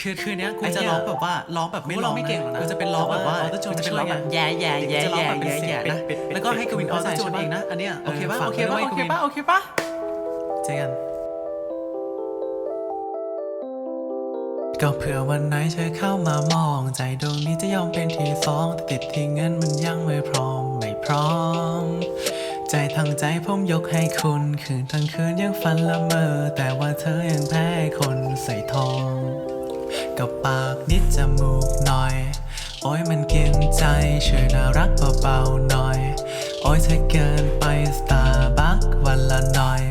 คือคืนเนี้ยกูไอ้จะเนี่ยร้องแบบว่าร้องแบบไม่กูร้ร้อองงไม่เก่งหรอกนะกูจะเป็นร้องแบบว่าแต่ว่ากูจะเป็นร้องแบบ autotune แย่แย่แย่จะร้องแย่แบบเป็นแย่เสียงแย่นะเป็ดเป็ดแล้วก็ให้กวินออเป็โต้ดจูนใช่ปะเองนะอันเนี้ยโอเคป่ะฝากโอเคป่ะไว้โอเคด้วยป่ะกวินโอเคป่ะเจอกันก็เผื่อวันไหนเธอเข้ามามอง ใจดวงนี้จะยอมเป็นที่สองแต่ติดที่เงินมันยังไม่พร้อมไม่พร้อม ใจทั้งใจผมยกให้คุณคืนทั้งคืนยังฝันละเมอ แต่ว่าเธอยังแพ้คนใส่ทอง กับปากนิดจมูกหน่อย โอ้ยมันกินใจช่วยน่ารักเบาๆหน่อย โอ้ยถ้าเกินไปสตาร์บัควันละหน่อย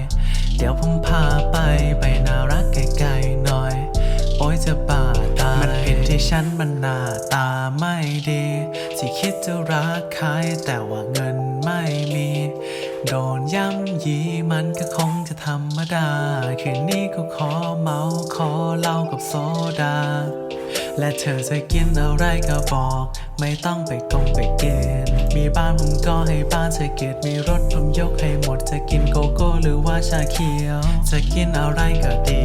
เดี๋ยวผมพาไปไปน่ารักไกลๆหน่อย โอ้ยจะบ้าตายมันผิดที่ฉันมันหน้าตาไม่ดี ที่คิดจะรักใครแต่ว่าเงินไม่มี โดนย้ำยีมันก็คงจะธรรมดา คืนนี้ก็ขอเมาขอเหล้ากับโซดา และเธอจะกินอะไรก็บอก ไม่ต้องไปกงไปเกณฑ์มีบ้านผมก็ให้บ้านเธอเกียรติมีรถผมยกให้หมด จะกินโกโก้หรือว่าชาเขียว จะกินอะไรก็ดี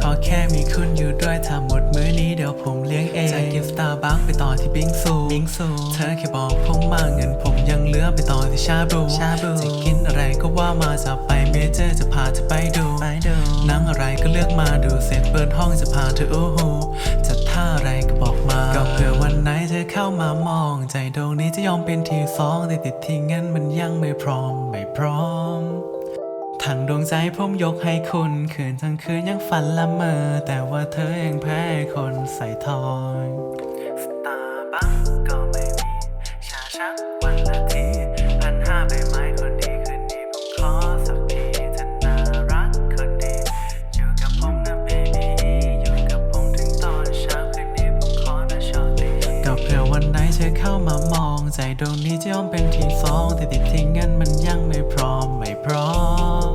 ขอแค่มีคุณอยู่ด้วยถ้าหมดมื้อนี้เดี๋ยวผมเลี้ยงเอง จะกินสตาร์บัคไปต่อที่บิงซูบิงซูเธอแค่บอกผมมาเงินผมยังเหลือไปต่อที่ชาบูชาบูจะกิน อะไรก็ว่ามาจะไปเมเจอร์จะพาเธอไปดูไปดูหนังอะไรก็เลือกมาดูเสร็จเปิดห้องจะพาเธอโอ้โหจะท่าอะไรก็บอกมา ก็เผื่อวันไหนเธอเข้ามามอง ใจดวงนี้จะยอมเป็นที่สองแต่ติดที่เงินมันยังไม่พร้อมไม่พร้อมทั้งดวงใจผมยกให้คุณคืนทั้งคืนยังฝันละเมอ แต่ว่าเธอยังแพ้คนใส่ทอง ก็เผื่อวันไหนเธอเข้ามามอง ใจดวงนี้จะยอมเป็นที่สองแต่ติดที่เงินมันยังไม่พร้อมไม่พร้อม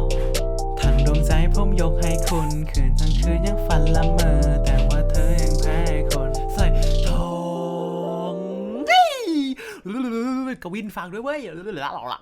ทั้งดวงใจผมยกให้คุณคืนทั้งคืนยังฝันละเมอแต่ว่าเธอยังแพ้คนใส่ทองกวินฟังด้วยเว้ยหลัก